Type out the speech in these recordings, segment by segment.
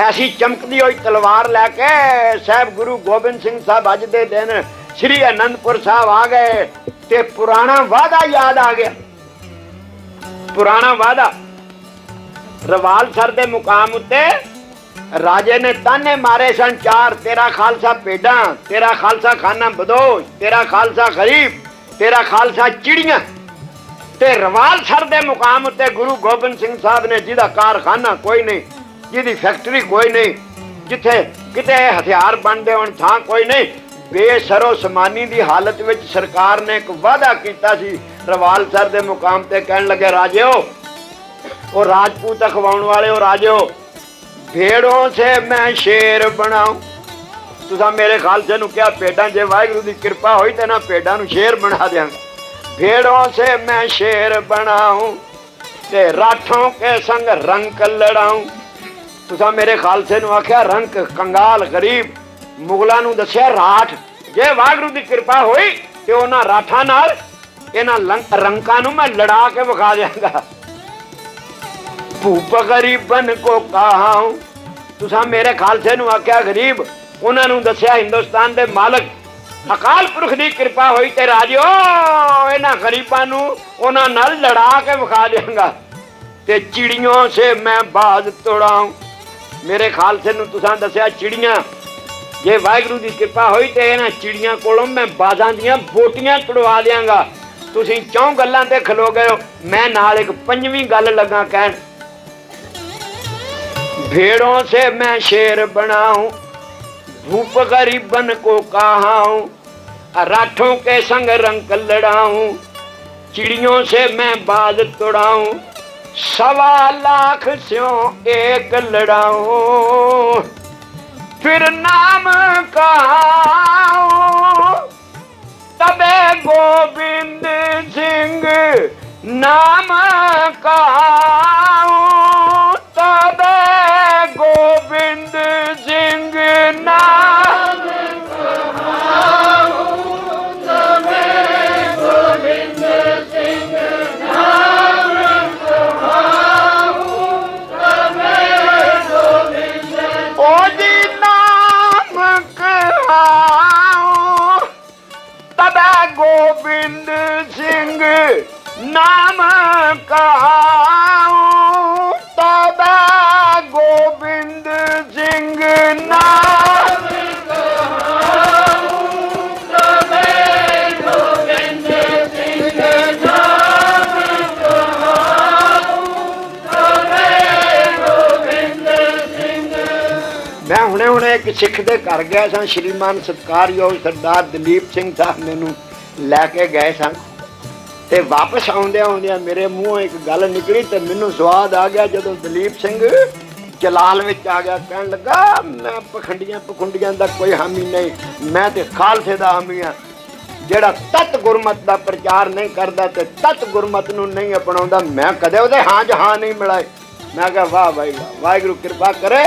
ਐਸੀ ਚਮਕਦੀ ਹੋਈ ਤਲਵਾਰ ਲੈ ਕੇ ਸਾਹਿਬ ਗੁਰੂ ਗੋਬਿੰਦ ਸਿੰਘ ਸਾਹਿਬ ਅੱਜ ਦੇ ਦਿਨ ਸ੍ਰੀ ਅਨੰਦਪੁਰ ਸਾਹਿਬ ਆ ਗਏ ਤੇ ਪੁਰਾਣਾ ਵਾਅਦਾ ਯਾਦ ਆ ਗਿਆ। ਪੁਰਾਣਾ ਵਾਅਦਾ। ਰਵਾਲ ਸਰ ਦੇ ਮੁਕਾਮ ਉੱਤੇ ਰਾਜੇ ਨੇ ਤਾਨੇ ਮਾਰੇ ਸਨ ਚਾਰ, ਤੇਰਾ ਖਾਲਸਾ ਪੇਡਾਂ ਤੇਰਾ ਖਾਲਸਾ ਖਾਨਾ ਬਦੋਸ਼, ਤੇਰਾ ਖਾਲਸਾ ਗਰੀਬ, ਤੇਰਾ ਖਾਲਸਾ ਚਿੜੀਆਂ। ਤੇ ਰਵਾਲ ਸਰ ਦੇ ਮੁਕਾਮ ਉੱਤੇ ਗੁਰੂ ਗੋਬਿੰਦ ਸਿੰਘ ਸਾਹਿਬ ਨੇ ਜਿਹਦਾ ਕਾਰਖਾਨਾ ਕੋਈ ਨਹੀਂ ਜਿਹਦੀ ਫੈਕਟਰੀ ਕੋਈ ਨਹੀਂ, ਜਿੱਥੇ ਕਿਤੇ ਹਥਿਆਰ ਬਣਦੇ ਹੋਣ ਥਾਂ ਕੋਈ ਨਹੀਂ, ਬੇਸਰੋ ਸਮਾਨੀ ਦੀ ਹਾਲਤ ਵਿੱਚ ਸਰਕਾਰ ਨੇ ਇੱਕ ਵਾਅਦਾ ਕੀਤਾ ਸੀ, ਰਵਾਲ ਸਰ ਦੇ ਮੁਕਾਮ ਤੇ ਕਹਿਣ ਲੱਗੇ, ਰਾਜਿਓ, ਉਹ ਰਾਜਪੂਤ ਅਖਵਾਉਣ ਵਾਲੇ ਉਹ ਰਾਜਿਓ, ਭੇੜੋਂ ਸੇ ਮੈਂ ਸ਼ੇਰ ਬਣਾਉ। ਤੁਸੀਂ ਮੇਰੇ ਖਾਲਸੇ ਨੂੰ ਕਿਹਾ, ਭੇਡਾਂ, ਜੇ ਵਾਹਿਗੁਰੂ ਦੀ ਕਿਰਪਾ ਹੋਈ ਤੇ ਨਾ ਭੇਡਾਂ ਨੂੰ ਸ਼ੇਰ ਬਣਾ ਦਿਆਂਗਾ। ਭੇੜੋਂ ਸੇ ਮੈਂ ਸ਼ੇਰ ਬਣਾਉ ਤੇ ਰਾਠੋਂ ਕੇ ਸੰਗ ਰੰਗ ਲੜਾਉ। ਤੁਸੀਂ ਮੇਰੇ ਖਾਲਸੇ ਨੂੰ ਆਖਿਆ, ਰੰਕ ਕੰਗਾਲ ਗਰੀਬ। ਮੁਗਲਾਂ ਨੂੰ ਦੱਸਿਆ, ਰਾਠ। ਜੇ ਵਾਹਿਗੁਰੂ ਦੀ ਕਿਰਪਾ ਹੋਈ ਤੇ ਉਹਨਾਂ ਰਾਠਾਂ ਨਾਲ ਇਹਨਾਂ ਲੰਕ- ਰੰਕਾਂ ਨੂੰ ਮੈਂ ਲੜਾ ਕੇ ਵਿਖਾ ਦਿਆਂਗਾ। ਭੂਪ ਗਰੀਬਨ ਕੋ ਕਹਾਉ। ਤੁਸੀਂ ਮੇਰੇ ਖਾਲਸੇ ਨੂੰ ਆਖਿਆ, ਗਰੀਬ, ਉਹਨਾਂ ਨੂੰ ਦੱਸਿਆ, ਹਿੰਦੁਸਤਾਨ ਦੇ ਮਾਲਕ, ਅਕਾਲ ਪੁਰਖ ਦੀ ਕਿਰਪਾ ਹੋਈ ਤੇ ਰਾਜਿਓ, ਇਹਨਾਂ ਗਰੀਬਾਂ ਨੂੰ ਉਹਨਾਂ ਨਾਲ ਲੜਾ ਕੇ ਵਿਖਾ ਦਿਆਂਗਾ। ਤੇ ਚਿੜੀਆਂ ਸੇ ਮੈਂ ਬਾਜ਼ ਤੋੜਾਉ। ਮੇਰੇ ਖਾਲਸੇ ਨੂੰ ਤੁਸੀਂ ਦੱਸਿਆ ਚਿੜੀਆਂ ਜੇ ਵਾਹਿਗੁਰੂ ਦੀ ਕਿਰਪਾ ਹੋਈ ਤੇ ਇਹਨਾਂ ਚਿੜੀਆਂ ਕੋਲੋਂ ਮੈਂ ਬਾਜ਼ਾਂ ਦੀਆਂ ਬੋਟੀਆਂ ਤੁੜਵਾ ਦਿਆਂਗਾ ਤੁਸੀਂ ਚੌਂ ਗੱਲਾਂ ਤੇ ਖਲੋ ਗਏ ਹੋ ਮੈਂ ਨਾਲ ਇੱਕ ਪੰਜਵੀਂ ਗੱਲ ਲੱਗਾ ਕਹਿਣ भेड़ों से मैं शेर बनाऊं भूप गरीबन को कहाऊं राठों के संग रंग लड़ाऊं चिड़ियों से मैं बाज तोड़ाऊं ਸਵਾ ਲੱਖ ਸਿਉ ਏਕ ਲੜਾਉ। ਫਿਰ ਨਾਮ ਕਹਾਉ ਤਬੇ ਗੋਬਿੰਦ ਸਿੰਘ ਨਾਮ ਕਹਾਉ ਇੱਕ ਸਿੱਖ ਦੇ ਘਰ ਗਿਆ ਸਾਂ, ਸ਼੍ਰੀਮਾਨ ਸਤਕਾਰਯੋਗ ਸਰਦਾਰ ਦਲੀਪ ਸਿੰਘ ਸਾਹਿਬ ਮੈਨੂੰ ਲੈ ਕੇ ਗਏ ਸਨ ਤੇ ਵਾਪਸ ਆਉਂਦਿਆਂ ਆਉਂਦਿਆਂ ਮੇਰੇ ਮੂੰਹੋਂ ਇੱਕ ਗੱਲ ਨਿਕਲੀ ਤੇ ਮੈਨੂੰ ਸਵਾਦ ਆ ਗਿਆ ਜਦੋਂ ਦਲੀਪ ਸਿੰਘ ਜਲਾਲ ਵਿੱਚ ਆ ਗਿਆ, ਕਹਿਣ ਲੱਗਾ, ਮੈਂ ਪਖੰਡੀਆਂ ਪਖੁੰਡੀਆਂ ਦਾ ਕੋਈ ਹਾਮੀ ਨਹੀਂ, ਮੈਂ ਤੇ ਖਾਲਸੇ ਦਾ ਹਾਮੀ ਆ। ਜਿਹੜਾ ਤਤ ਗੁਰਮਤ ਦਾ ਪ੍ਰਚਾਰ ਨਹੀਂ ਕਰਦਾ ਤੇ ਤਤ ਗੁਰਮਤ ਨੂੰ ਨਹੀਂ ਅਪਣਾਉਂਦਾ, ਮੈਂ ਕਦੇ ਉਹਦੇ ਹਾਂ ਜਹਾਂ ਨਹੀਂ ਮਿਲਾਏ। ਮੈਂ ਕਿਹਾ, ਵਾਹ ਭਾਈ ਵਾਹਿਗੁਰੂ ਕਿਰਪਾ ਕਰੇ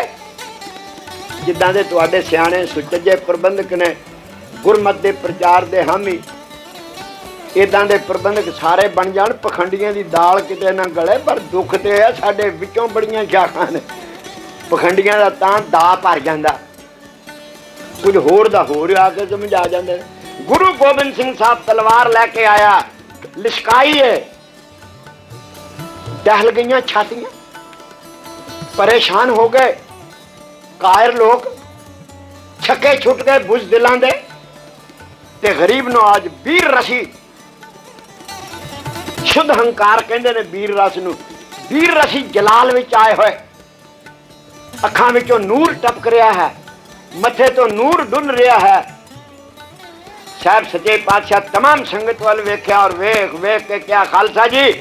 ਜਿੱਦਾਂ ਦੇ ਤੁਹਾਡੇ ਸਿਆਣੇ ਸੁਚੱਜੇ ਪ੍ਰਬੰਧਕ ਨੇ, ਗੁਰਮਤ ਦੇ ਪ੍ਰਚਾਰ ਦੇ ਹਾਮੀ ਇਦਾਂ ਦੇ ਪ੍ਰਬੰਧਕ ਸਾਰੇ ਬਣ ਜਾਣ, ਪਖੰਡੀਆਂ ਦੀ ਦਾਲ ਕਿਤੇ ਨਾ ਗਲੇ, ਪਰ ਦੁੱਖ ਤੇ ਆ ਸਾਡੇ ਵਿੱਚੋਂ ਬੜੀਆਂ ਸ਼ਾਖਾਂ ਨੇ। ਪਖੰਡੀਆਂ ਦਾ ਤਾਂ ਦਾ ਭਰ ਜਾਂਦਾ। ਕੁਝ ਹੋਰ ਦਾ ਹੋਰ ਆ ਕੇ ਸਮਝ ਆ ਜਾਂਦੇ ਗੁਰੂ ਗੋਬਿੰਦ ਸਿੰਘ ਸਾਹਿਬ ਤਲਵਾਰ ਲੈ ਕੇ ਆਇਆ, ਲਿਸ਼ਕਾਈ ਏ। ਟਹਿਲ ਗਈਆਂ, ਛਾਤੀਆਂ। ਪਰੇਸ਼ਾਨ ਹੋ ਗਏ। ਕਾਇਰ ਲੋਕ ਛੱਕੇ ਛੁੱਟ ਗਏ ਬੁਝ ਦਿਲਾਂ ਦੇ ਤੇ ਗਰੀਬ ਨੂੰ ਅੱਜ ਵੀਰ ਰਸੀ ਸ਼ੁੱਧ ਹੰਕਾਰ ਕਹਿੰਦੇ ਨੇ ਵੀਰ ਰਸ ਨੂੰ ਵੀਰ ਰਸੀ ਜਲਾਲ ਵਿੱਚ ਆਏ ਹੋਏ ਅੱਖਾਂ ਵਿੱਚੋਂ ਨੂਰ ਟਪਕ ਰਿਹਾ ਹੈ ਮੱਥੇ ਤੋਂ ਨੂਰ ਡੁੱਲ ਰਿਹਾ ਹੈ ਸਾਹਿਬ ਸੱਚੇ ਪਾਤਸ਼ਾਹ तमाम ਸੰਗਤ ਵੱਲ ਵੇਖਿਆ ਔਰ ਵੇਖ ਵੇਖ ਕੇ ਕਿਹਾ ਖਾਲਸਾ ਜੀ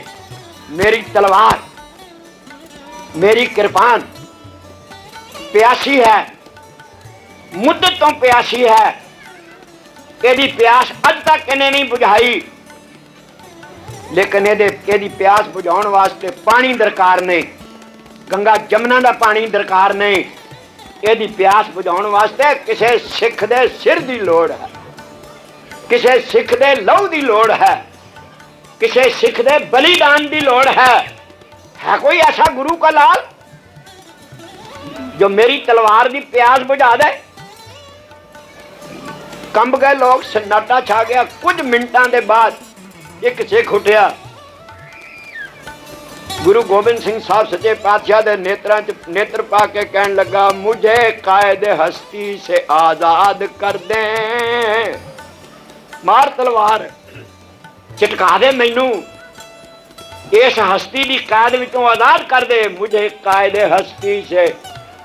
ਮੇਰੀ ਤਲਵਾਰ ਮੇਰੀ ਕਿਰਪਾਨ ਪਿਆਸੀ ਹੈ। ਮੁੱਦਤ ਤੋਂ ਪਿਆਸੀ ਹੈ। ਇਹਦੀ ਪਿਆਸ ਅੱਜ ਤੱਕ ਇਹਨੇ ਨਹੀਂ ਬੁਝਾਈ। ਲੇਕਿਨ ਇਹਦੇ ਇਹਦੀ ਪਿਆਸ ਬੁਝਾਉਣ ਵਾਸਤੇ ਪਾਣੀ ਦਰਕਾਰ ਨਹੀਂ ਗੰਗਾ ਜਮਨਾ ਦਾ ਪਾਣੀ ਦਰਕਾਰ ਨਹੀਂ ਇਹਦੀ ਪਿਆਸ ਬੁਝਾਉਣ ਵਾਸਤੇ ਕਿਸੇ ਸਿੱਖ ਦੇ ਸਿਰ ਦੀ ਲੋੜ ਹੈ। ਕਿਸੇ ਸਿੱਖ ਦੇ ਲਹੂ ਦੀ ਲੋੜ ਹੈ। ਕਿਸੇ ਸਿੱਖ ਦੇ ਬਲੀਦਾਨ ਦੀ ਲੋੜ ਹੈ। ਹੈ ਕੋਈ ਐਸਾ ਗੁਰੂ ਕਾ ਲਾਲ? ਜੋ ਮੇਰੀ ਤਲਵਾਰ ਦੀ ਪਿਆਸ ਬੁਝਾ ਦੇ। ਕੰਬ ਗਏ ਲੋਕ ਸન્નાਟਾ ਛਾ ਗਿਆ। ਕੁਝ ਮਿੰਟਾਂ ਦੇ ਬਾਅਦ ਇੱਕ ਸਿੱਖ ਉੱਠਿਆ। ਗੁਰੂ ਗੋਬਿੰਦ ਸਿੰਘ ਸਾਹਿਬ ਸੱਚੇ ਪਾਤਸ਼ਾਹ ਦੇ ਨੇਤਰਾਂ 'ਚ ਨੇਤਰ ਪਾ ਕੇ ਕਹਿਣ ਲੱਗਾ, ਮੁਝੇ ਕਾਇਦ ਹਸਤੀ ਸੇ ਆਜ਼ਾਦ ਕਰ ਦੇ। ਮਾਰ ਤਲਵਾਰ, ਚਟਕਾ ਦੇ ਮੈਨੂੰ। ਇਸ ਹਸਤੀ ਦੀ ਕੈਦ ਵਿੱਚੋਂ ਆਜ਼ਾਦ ਕਰ ਦੇ। ਮੁਝੇ ਕਾਇਦ ਹਸਤੀ ਸੇ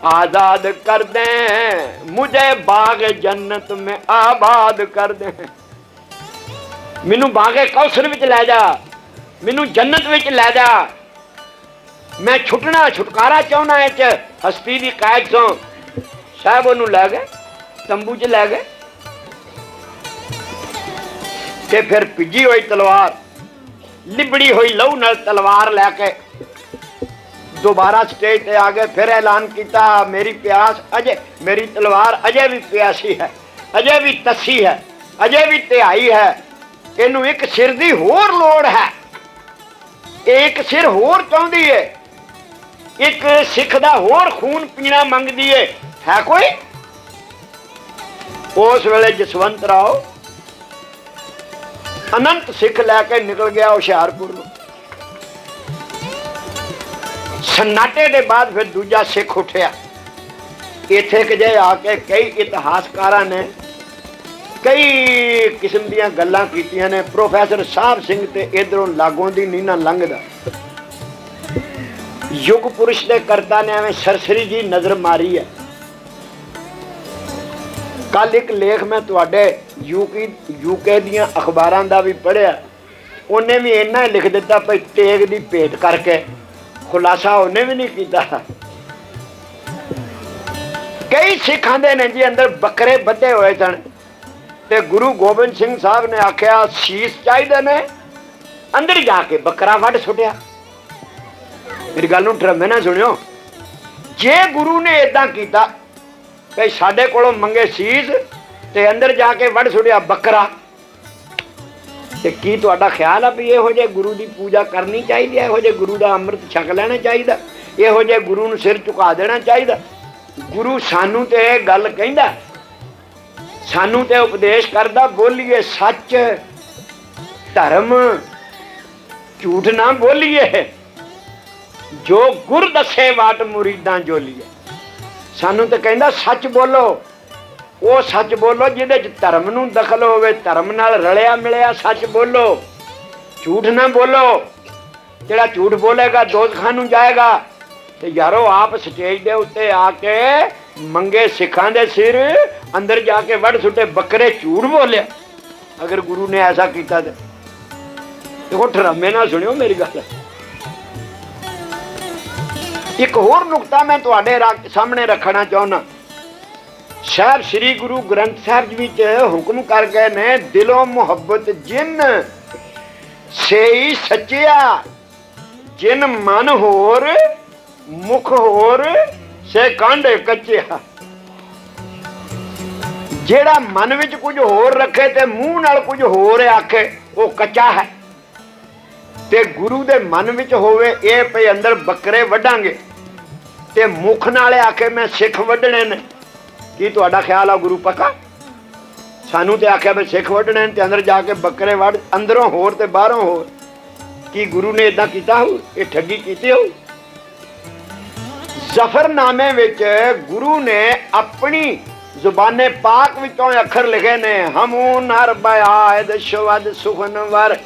आजाद कर दे मुझे बाग जन्नत में आबाद कर दे ਮੈਨੂੰ ਬਾਗੇ ਕੌਸਰ ਵਿੱਚ ਲੈ ਜਾ ਮੈਨੂੰ ਜੰਨਤ ਵਿੱਚ ਲੈ ਜਾ ਮੈਂ ਛੁੱਟਣਾ ਛੁਟਕਾਰਾ ਚਾਹਣਾ ਇਹ ਚ ਹਸਤੀ ਦੀ ਕੈਦ ਤੋਂ ਸਾਹਿਬ ਉਹਨੂੰ ਲੈ ਗਏ ਤੰਬੂ 'ਚ ਲੈ ਗਏ ਤੇ ਫਿਰ ਭਿੱਜੀ ਹੋਈ ਤਲਵਾਰ ਲਿਬੜੀ ਹੋਈ ਲਹੂ ਨਾਲ ਤਲਵਾਰ ਲੈ ਕੇ ਦੁਬਾਰਾ ਸਟੇਜ ਤੇ ਆ ਗਏ ਫਿਰ ਐਲਾਨ ਕੀਤਾ, ਮੇਰੀ ਪਿਆਸ ਅਜੇ, ਮੇਰੀ ਤਲਵਾਰ ਅਜੇ ਵੀ ਪਿਆਸੀ ਹੈ, ਅਜੇ ਵੀ ਤੱਸੀ ਹੈ, ਅਜੇ ਵੀ ਧਿਆਈ ਹੈ। ਇਹਨੂੰ ਇੱਕ ਸਿਰ ਦੀ ਹੋਰ ਲੋੜ ਹੈ। ਇਹ ਇੱਕ ਸਿਰ ਹੋਰ ਚਾਹੁੰਦੀ ਏ। ਇੱਕ ਸਿੱਖ ਦਾ ਹੋਰ ਖੂਨ ਪੀਣਾ ਮੰਗਦੀ ਏ। ਹੈ ਕੋਈ? ਉਸ ਵੇਲੇ ਜਸਵੰਤ ਰਾਓ ਅਨੰਤ ਸਿੱਖ ਲੈ ਕੇ ਨਿਕਲ ਗਿਆ ਹੁਸ਼ਿਆਰਪੁਰ ਨੂੰ। ਸਨਾਟੇ ਦੇ ਬਾਅਦ ਫਿਰ ਦੂਜਾ ਸਿੱਖ ਉੱਠਿਆ। ਇੱਥੇ ਕਿ ਜੇ ਆ ਕੇ ਕਈ ਇਤਿਹਾਸਕਾਰਾਂ ਨੇ ਕਈ ਕਿਸਮ ਦੀਆਂ ਗੱਲਾਂ ਕੀਤੀਆਂ ਨੇ। ਪ੍ਰੋਫੈਸਰ ਸਾਹਿਬ ਸਿੰਘ ਤੇ ਇਧਰੋਂ ਲਾਗੋਂ ਦੀ ਨੀਨਾ ਲੰਘਦਾ। ਯੁਗ ਪੁਰਸ਼ ਦੇ ਕਰਤਾ ਨੇ ਐਵੇਂ ਸਰਸਰੀ ਜੀ ਨਜ਼ਰ ਮਾਰੀ ਹੈ। ਕੱਲ ਇੱਕ ਲੇਖ ਮੈਂ ਤੁਹਾਡੇ ਯੂਕੇ ਯੂਕੇ ਦੀਆਂ ਅਖਬਾਰਾਂ ਦਾ ਵੀ ਪੜ੍ਹਿਆ। ਉਹਨੇ ਵੀ ਇੰਨਾ ਲਿਖ ਦਿੱਤਾ ਭਈ ਤੇਗ ਦੀ ਭੇਟ ਕਰਕੇ ਖੁਲਾਸਾ ਉਹਨੇ ਵੀ ਨਹੀਂ ਕੀਤਾ। ਕਈ ਸਿੱਖਾਂ ਦੇ ਨੇ ਜੀ ਅੰਦਰ ਬੱਕਰੇ ਬੱਧੇ ਹੋਏ ਸਨ। ਤੇ ਗੁਰੂ ਗੋਬਿੰਦ ਸਿੰਘ ਸਾਹਿਬ ਨੇ ਆਖਿਆ, ਸੀਸ ਚਾਹੀਦੇ ਨੇ। ਅੰਦਰ ਜਾ ਕੇ ਬੱਕਰਾ ਵੱਢ ਸੁੱਟਿਆ। ਮੇਰੀ ਗੱਲ ਨੂੰ ਡਰਮੇ ਨਾ ਸੁਣਿਓ। ਜੇ ਗੁਰੂ ਨੇ ਇਦਾਂ ਕੀਤਾ ਕਿ ਸਾਡੇ ਕੋਲੋਂ ਮੰਗੇ ਸੀਸ ਤੇ ਅੰਦਰ ਜਾ ਕੇ ਵੱਢ ਸੁੱਟਿਆ ਬੱਕਰਾ। ਤੇ ਕੀ ਤੁਹਾਡਾ ਖਿਆਲ ਆ ਵੀ ਇਹੋ ਜਿਹੇ ਗੁਰੂ ਦੀ ਪੂਜਾ ਕਰਨੀ ਚਾਹੀਦੀ ਹੈ ਇਹੋ ਜਿਹੇ ਗੁਰੂ ਦਾ ਅੰਮ੍ਰਿਤ ਛਕ ਲੈਣਾ ਚਾਹੀਦਾ? ਇਹੋ ਜਿਹੇ ਗੁਰੂ ਨੂੰ ਸਿਰ ਝੁਕਾ ਦੇਣਾ ਚਾਹੀਦਾ? ਗੁਰੂ ਸਾਨੂੰ ਤੇ ਇਹ ਗੱਲ ਕਹਿੰਦਾ, ਸਾਨੂੰ ਤੇ ਉਪਦੇਸ਼ ਕਰਦਾ, ਬੋਲੀਏ ਸੱਚ, ਧਰਮ ਝੂਠ ਨਾ ਬੋਲੀਏ। ਜੋ ਗੁਰ ਦੱਸੇ ਵਾਟ ਮੁਰੀਦਾਂ ਜੋਲੀਏ। ਸਾਨੂੰ ਤੇ ਕਹਿੰਦਾ, ਸੱਚ ਬੋਲੋ। ਉਹ ਸੱਚ ਬੋਲੋ ਜਿਹਦੇ ਚ ਧਰਮ ਨੂੰ ਦਖਲ ਹੋਵੇ, ਧਰਮ ਨਾਲ ਰਲਿਆ ਮਿਲਿਆ ਸੱਚ ਬੋਲੋ। ਝੂਠ ਨਾ ਬੋਲੋ। ਜਿਹੜਾ ਝੂਠ ਬੋਲੇਗਾ ਦੋਜ਼ਖਾਂ ਨੂੰ ਜਾਏਗਾ। ਤੇ ਯਾਰੋ, ਆਪ ਸਟੇਜ ਦੇ ਉੱਤੇ ਆ ਕੇ ਮੰਗੇ ਸਿੱਖਾਂ ਦੇ ਸਿਰ, ਅੰਦਰ ਜਾ ਕੇ ਵੱਢ ਸੁੱਟੇ ਬੱਕਰੇ ਝੂਠ ਬੋਲਿਆ। ਅਗਰ ਗੁਰੂ ਨੇ ਐਸਾ ਕੀਤਾ ਤੇ ਦੇਖੋ ਠਰਮੇ ਨਾਲ ਸੁਣਿਓ ਮੇਰੀ ਗੱਲ। ਇੱਕ ਹੋਰ ਨੁਕਤਾ ਮੈਂ ਤੁਹਾਡੇ ਰਾ- ਸਾਹਮਣੇ ਰੱਖਣਾ ਚਾਹੁੰਦਾ। ਸਾਹਿਬ ਸ੍ਰੀ ਗੁਰੂ ਗ੍ਰੰਥ ਸਾਹਿਬ ਜੀ ਵਿੱਚ ਹੁਕਮ ਕਰ ਗਏ ਨੇ, ਦਿਲੋਂ ਮੁਹੱਬਤ ਜਿਨ ਸੇਈ ਸੱਚਿਆ, ਜਿਨ ਮਨ ਹੋਰ, ਮੁਖ ਹੋਰ, ਸੇ ਕਾਂਡੇ ਕੱਚਿਆ। ਜਿਹੜਾ ਮਨ ਵਿੱਚ ਕੁਝ ਹੋਰ ਰੱਖੇ ਤੇ ਮੂੰਹ ਨਾਲ ਕੁਝ ਹੋਰ ਆਖੇ, ਉਹ ਕੱਚਾ ਹੈ। ਤੇ ਗੁਰੂ ਦੇ ਮਨ ਵਿੱਚ ਹੋਵੇ, ਇਹ ਪਈ ਅੰਦਰ ਬੱਕਰੇ ਵੱਢਾਂਗੇ। ਤੇ ਮੁਖ ਨਾਲ ਆਖੇ, ਮੈਂ ਸਿੱਖ ਵੱਢਣੇ ਨੇ। ਕੀ ਤੁਹਾਡਾ ਖਿਆਲ ਆ ਗੁਰੂ ਪੱਕਾ? ਸਾਨੂੰ ਤੇ ਆਖਿਆ ਵੀ ਸਿੱਖ ਵੱਢਣੇ ਤੇ ਅੰਦਰ ਜਾ ਕੇ ਬੱਕਰੇ ਵੱਢ, ਅੰਦਰੋਂ ਹੋਰ ਤੇ ਬਾਹਰੋਂ ਹੋਰ। ਕੀ ਗੁਰੂ ਨੇ ਇਦਾਂ ਕੀਤਾ ਹੋ ਇਹ ਠੱਗੀ ਕੀਤੀ ਹੋ ਜ਼ਫਰਨਾਮੇ ਵਿੱਚ ਗੁਰੂ ਨੇ ਆਪਣੀ ਜ਼ੁਬਾਨੇ ਪਾਕ ਵਿੱਚੋਂ ਅੱਖਰ ਲਿਖੇ ਨੇ, ਹਮੂ ਨਰ ਬਿਆਦ ਸ਼ਵਦ ਸੁਖਨਵਰ।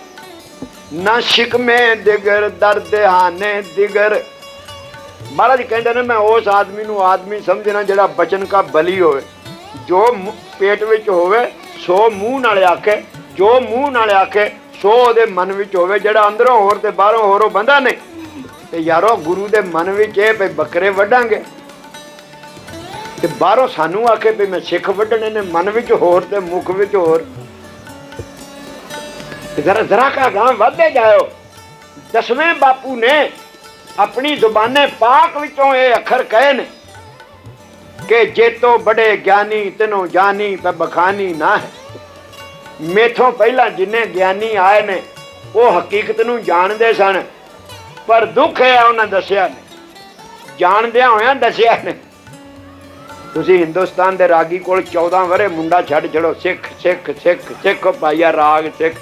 ਨਾ ਸ਼ਿਕਮੇ ਦਿਗਰ ਦਰਦ ਹਾਨੇ ਦਿਗਰ। ਮਹਾਰਾਜ ਕਹਿੰਦੇ ਨੇ, ਮੈਂ ਉਸ ਆਦਮੀ ਨੂੰ ਆਦਮੀ ਸਮਝਣਾ ਜਿਹੜਾ ਬਚਨ ਕਾ ਬਲੀ ਹੋਵੇ। ਜੋ ਪੇਟ ਵਿੱਚ ਹੋਵੇ, ਸੋ ਮੂੰਹ ਨਾਲ ਆਖੇ। ਜੋ ਮੂੰਹ ਨਾਲ ਆਖੇ, ਸੋ ਉਹਦੇ ਮਨ ਵਿੱਚ ਹੋਵੇ। ਜਿਹੜਾ ਅੰਦਰੋਂ ਹੋਰ ਤੇ ਬਾਹਰੋਂ ਹੋਰ ਉਹ ਬੰਦਾ ਨਹੀਂ। ਤੇ ਯਾਰੋ, ਗੁਰੂ ਦੇ ਮਨ ਵਿੱਚ ਇਹ ਵੀ ਬੱਕਰੇ ਵੱਢਾਂਗੇ। ਤੇ ਬਾਹਰੋਂ ਸਾਨੂੰ ਆਖੇ ਵੀ ਮੈਂ ਸਿੱਖ ਵੱਢਣੇ ਨੇ, ਮਨ ਵਿੱਚ ਹੋਰ ਤੇ ਮੁਖ ਵਿੱਚ ਹੋਰ। ਜ਼ਰਾ ਜ਼ਰਾ ਕਾ ਗਾਂ ਵਧਦੇ ਜਾਓ ਦਸਵੇਂ ਬਾਪੂ ਨੇ ਆਪਣੀ ਜ਼ੁਬਾਨੇ ਪਾਕ ਵਿੱਚੋਂ ਇਹ ਅੱਖਰ ਕਹੇ ਨੇ ਕਿ ਜੇਤੋ ਬੜੇ ਗਿਆਨੀ ਤੈਨੂੰ ਜਾਨੀ ਤੇ ਬਖਾਨੀ ਨਾ ਹੈ। ਮੇਥੋਂ ਪਹਿਲਾਂ ਜਿੰਨੇ ਗਿਆਨੀ ਆਏ ਨੇ, ਉਹ ਹਕੀਕਤ ਨੂੰ ਜਾਣਦੇ ਸਨ, ਪਰ ਦੁੱਖ ਹੈ ਉਹਨਾਂ ਦੱਸਿਆ ਨੇ। ਜਾਣਦਿਆਂ ਹੋਇਆਂ ਦੱਸਿਆ ਨੇ। ਤੁਸੀਂ ਹਿੰਦੁਸਤਾਨ ਦੇ ਰਾਗੀ ਕੋਲ 14 ਵਰੇ ਮੁੰਡਾ ਛੱਡ ਛੜੋ ਸਿੱਖ ਸਿੱਖ ਸਿੱਖ ਸਿੱਖ ਭਾਈਆ ਰਾਗ ਸਿੱਖ।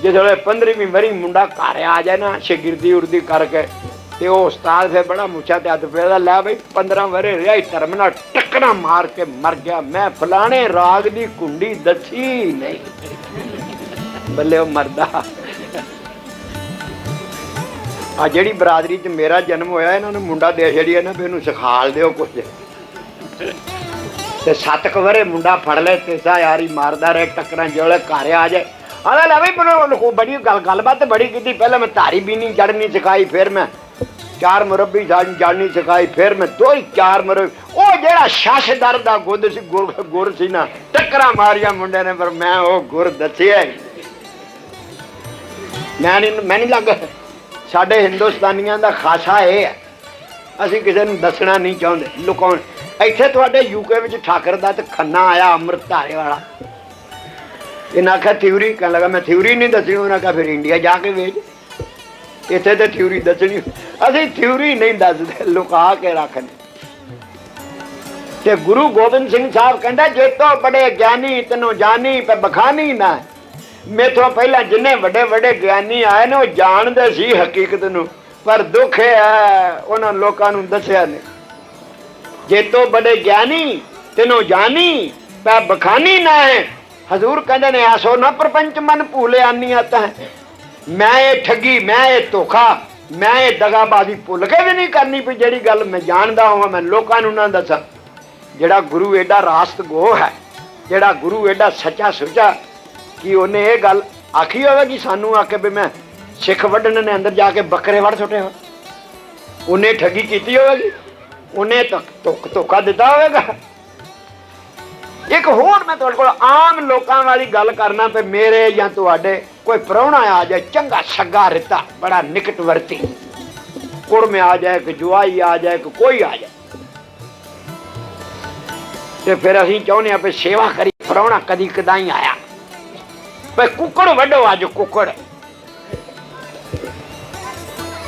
ਜਿਸ ਵੇਲੇ 15ਵੀਂ ਵਰੀ ਮੁੰਡਾ ਘਰ ਆ ਜਾਏ ਨਾ, ਸ਼ਗਿਰਦੀ ਉਰਦੀ ਕਰਕੇ ਤੇ ਉਹ ਉਸਤਾਦ ਫਿਰ ਬੜਾ ਮੁੱਛਾ ਤੇ ਹੱਥ ਫੇਰਦਾ, ਲੈ ਬਈ 15 ਵਰੇ ਰਿਹਾ ਹੀ ਧਰਮ ਨਾਲ ਟੱਕਰਾਂ ਮਾਰ ਕੇ ਮਰ ਗਿਆ। ਮੈਂ ਫਲਾਣੇ ਰਾਗ ਦੀ ਕੁੰਡੀ ਦੱਸੀ ਨਹੀਂ। ਬੱਲੇ ਉਹ ਮਰਦਾ। ਆ ਜਿਹੜੀ ਬਰਾਦਰੀ 'ਚ ਮੇਰਾ ਜਨਮ ਹੋਇਆ, ਇਹਨਾਂ ਨੂੰ ਮੁੰਡਾ ਦੇ ਛੜੀ ਨਾ ਵੀ ਇਹਨੂੰ ਸਿਖਾਲ ਦਿਓ ਕੁਝ ਤੇ ਸੱਤ ਕੁ ਵਰੇ ਮੁੰਡਾ ਫੜ ਲੈ, ਤੇ ਸਾ ਯਾਰੀ ਮਾਰਦਾ ਰਹੇ, ਟੱਕਰਾਂ ਜੋਲੇ ਘਰ ਆ ਜਾਏ। ਆਲਾ ਲੈ ਵੀ ਬੜੀ ਗੱਲ, ਗੱਲਬਾਤ ਬੜੀ ਕੀਤੀ। ਪਹਿਲਾਂ ਮੈਂ ਧਾਰੀ ਵੀ ਨਹੀਂ ਚੜਨੀ ਸਿਖਾਈ, ਫਿਰ ਮੈਂ ਚਾਰ ਮੁਰੱਬੀ ਜਾਣ ਸਿਖਾਈ, ਫਿਰ ਮੈਂ ਦੋ ਹੀ ਚਾਰ ਮੁਰੱਬੀ। ਉਹ ਜਿਹੜਾ ਸ਼ਸ਼ਦਰ ਦਾ ਗੁੱਦ ਸੀ, ਗੁਰ ਗੁਰ ਸੀ ਨਾ, ਟੱਕਰਾਂ ਮਾਰੀਆਂ ਮੁੰਡੇ ਨੇ, ਪਰ ਮੈਂ ਉਹ ਗੁਰ ਦੱਸਿਆ ਮੈਂ ਨਹੀਂ। ਮੈਂ ਨਹੀਂ ਲੱਗ ਸਾਡੇ ਹਿੰਦੁਸਤਾਨੀਆਂ ਦਾ ਖਾਸਾ ਇਹ ਹੈ। ਅਸੀਂ ਕਿਸੇ ਨੂੰ ਦੱਸਣਾ ਨਹੀਂ ਚਾਹੁੰਦੇ। ਲੁਕਾਉਣ ਇੱਥੇ ਤੁਹਾਡੇ ਯੂਕੇ ਵਿੱਚ ਠਾਕਰ ਦਾ ਤੇ ਖੰਨਾ ਆਇਆ, ਅੰਮ੍ਰਿਤ ਧਾਰੇ ਵਾਲਾ। ਇਹਨਾਂ ਆਖਿਆ, ਥਿਊਰੀ ਕਹਿਣ ਲੱਗਾ, ਮੈਂ ਥਿਊਰੀ ਨਹੀਂ ਦੱਸੀ, ਉਹਨਾਂ ਕਹਾ ਫਿਰ ਇੰਡੀਆ ਜਾ ਕੇ ਵੇਚ ਇੱਥੇ ਤੇ ਥਿਊਰੀ ਦੱਸਣੀ ਅਸੀਂ ਥਿਊਰੀ ਨਹੀਂ ਦੱਸਦੇ, ਲੁਕਾ ਕੇ ਰੱਖਦੇ। ਤੇ ਗੁਰੂ ਗੋਬਿੰਦ ਸਿੰਘ ਸਾਹਿਬ ਕਹਿੰਦਾ, ਜੇ ਤੋ ਬੜੇ ਗਿਆਨੀ, ਤੈਨੂੰ ਜਾਣੀ ਪਰ ਬਖਾਨੀ ਨਾ ਮੇਥੋਂ ਪਹਿਲਾਂ ਜਿੰਨੇ ਵੱਡੇ ਵੱਡੇ ਗਿਆਨੀ ਆਏ ਨੇ, ਉਹ ਜਾਣਦੇ ਸੀ ਹਕੀਕਤ ਨੂੰ। ਪਰ ਦੁੱਖ ਹੈ, ਉਹਨਾਂ ਲੋਕਾਂ ਨੂੰ ਦੱਸਿਆ ਨਹੀਂ। ਜੇ ਤੋ ਬੜੇ ਗਿਆਨੀ, ਤੈਨੂੰ ਜਾਣੀ ਪੈ ਬਖਾਨੀ ਨਾ ਹੈ। ਹਜ਼ੂਰ ਕਹਿੰਦੇ ਨੇ ਆਸੋ ਨਾ ਪ੍ਰਪੰਚ ਮਨ ਭੂਲੇ ਆਨੀ ਆਤਾ ਹੈ ਮੈਂ ਇਹ ਠੱਗੀ, ਮੈਂ ਇਹ ਧੋਖਾ, ਮੈਂ ਇਹ ਦਗਾਬਾਜ਼ੀ ਭੁੱਲ ਕੇ ਵੀ ਨਹੀਂ ਕਰਨੀ ਵੀ ਜਿਹੜੀ ਗੱਲ ਮੈਂ ਜਾਣਦਾ ਹਾਂ ਮੈਂ ਲੋਕਾਂ ਨੂੰ ਨਾ ਦੱਸਾਂ। ਜਿਹੜਾ ਗੁਰੂ ਐਡਾ ਰਾਸਤ ਗੋ ਹੈ, ਜਿਹੜਾ ਗੁਰੂ ਐਡਾ ਸੱਚਾ ਸੁੱਚਾ, ਕਿ ਉਹਨੇ ਇਹ ਗੱਲ ਆਖੀ ਹੋਵੇਗੀ ਸਾਨੂੰ ਆ ਕੇ ਵੀ ਮੈਂ ਸਿੱਖ ਵੱਢਣ ਨੇ ਅੰਦਰ ਜਾ ਕੇ ਬੱਕਰੇ ਵੜ ਸੁੱਟੇ ਹੋ ਉਹਨੇ ਠੱਗੀ ਕੀਤੀ ਹੋਵੇਗੀ? ਉਹਨੇ ਤਾਂ ਧੋਖ ਧੋਖਾ ਦਿੱਤਾ ਹੋਵੇਗਾ? ਇੱਕ ਹੋਰ ਮੈਂ ਤੁਹਾਡੇ ਕੋਲ ਆਮ ਲੋਕਾਂ ਵਾਲੀ ਗੱਲ ਕਰਨਾ ਤੇ ਮੇਰੇ ਜਾਂ ਤੁਹਾਡੇ ਕੋਈ ਪ੍ਰਾਹੁਣਾ ਆ ਜਾਏ, ਚੰਗਾ ਸੱਗਾ ਰਿਤਾ, ਬੜਾ ਨਿਕਟਵਰਤੀ ਕੁੜਮ ਆ ਜਾਏ ਕਿ ਜਵਾਈ ਆ ਜਾਏ ਕਿ ਕੋਈ ਆ ਜਾਏ। ਤੇ ਫਿਰ ਅਸੀਂ ਚਾਹੁੰਦੇ ਆ ਵੀ ਸੇਵਾ ਕਰੀ, ਪ੍ਰਾਹੁਣਾ ਕਦੀ ਕਦਾਈ ਆਇਆ। ਪਰ ਕੁੱਕੜ ਵੱਡੋ ਅੱਜ ਕੁੱਕੜ।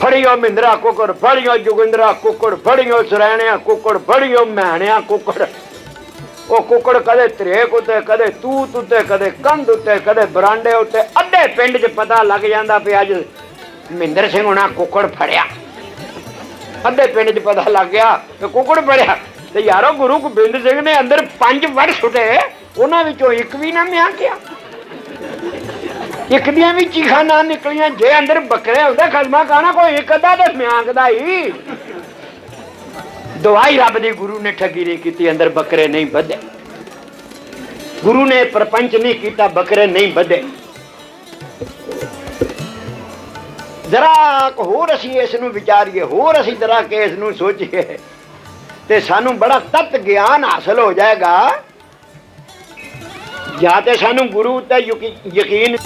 ਫੜਿਓ ਮਿੰਦਰਾ ਕੁੱਕੜ, ਫੜਿਓ ਜੁਗਿੰਦਰਾ ਕੁੱਕੜ, ਫੜਿਓ ਸਰੈਣਿਆ ਕੁੱਕੜ, ਫੜਿਓ ਮਹਿਣਿਆ ਕੁੱਕੜ। ਉਹ ਕੁੱਕੜ ਕਦੇ ਤਰੇਕ ਉੱਤੇ, ਕਦੇ ਤੂਤ ਉੱਤੇ, ਕਦੇ ਕੰਧ ਉੱਤੇ, ਕਦੇ ਬਰਾਂਡੇ ਉੱਤੇ, ਅੱਧੇ ਪਿੰਡ 'ਚ ਪਤਾ ਲੱਗ ਜਾਂਦਾ ਵੀ ਅੱਜ ਮਹਿੰਦਰ ਸਿੰਘ ਹੁਣਾ ਕੁੱਕੜ ਫੜਿਆ। ਅੱਧੇ ਪਿੰਡ 'ਚ ਪਤਾ ਲੱਗ ਗਿਆ ਕਿ ਕੁੱਕੜ ਫੜਿਆ। ਤੇ ਯਾਰੋ ਗੁਰੂ ਗੋਬਿੰਦ ਸਿੰਘ ਨੇ ਅੰਦਰ ਪੰਜ ਵੜ ਸੁੱਟੇ, ਉਹਨਾਂ ਵਿੱਚੋਂ ਇੱਕ ਵੀ ਨਾ ਮਿਆਂ ਗਿਆ। ਇੱਕ ਦੀਆਂ ਵੀ ਚੀਖਾਂ ਨਾ ਨਿਕਲੀਆਂ, ਜੇ ਅੰਦਰ ਬੱਕਰੇ ਹੁੰਦੇ ਖਸਮਾ ਕਾਣਾ ਕੋਈ ਇੱਕ ਅੱਧਾ ਤੇ ਮਿਆਂਕਦਾ ਹੀ ਦਵਾਈ ਰੱਬ ਦੀ ਗੁਰੂ ਨੇ ਠੱਗੀ ਨਹੀਂ ਕੀਤੀ, ਅੰਦਰ ਬੱਕਰੇ ਨਹੀਂ ਵਧੇ। ਗੁਰੂ ਨੇ ਪ੍ਰਪੰਚ ਨਹੀਂ ਕੀਤਾ, ਬੱਕਰੇ ਨਹੀਂ ਵਧੇ। ਜਰਾ ਹੋਰ ਅਸੀਂ ਇਸ ਨੂੰ ਵਿਚਾਰੀਏ, ਹੋਰ ਅਸੀਂ ਜਰਾ ਕਿ ਇਸ ਨੂੰ ਸੋਚੀਏ ਤੇ ਸਾਨੂੰ ਬੜਾ ਤਤ ਗਿਆਨ ਹਾਸਲ ਹੋ ਜਾਏਗਾ। ਜਾਂ ਤੇ ਸਾਨੂੰ ਗੁਰੂ ਤੇ ਯਕੀ- ਯਕੀਨ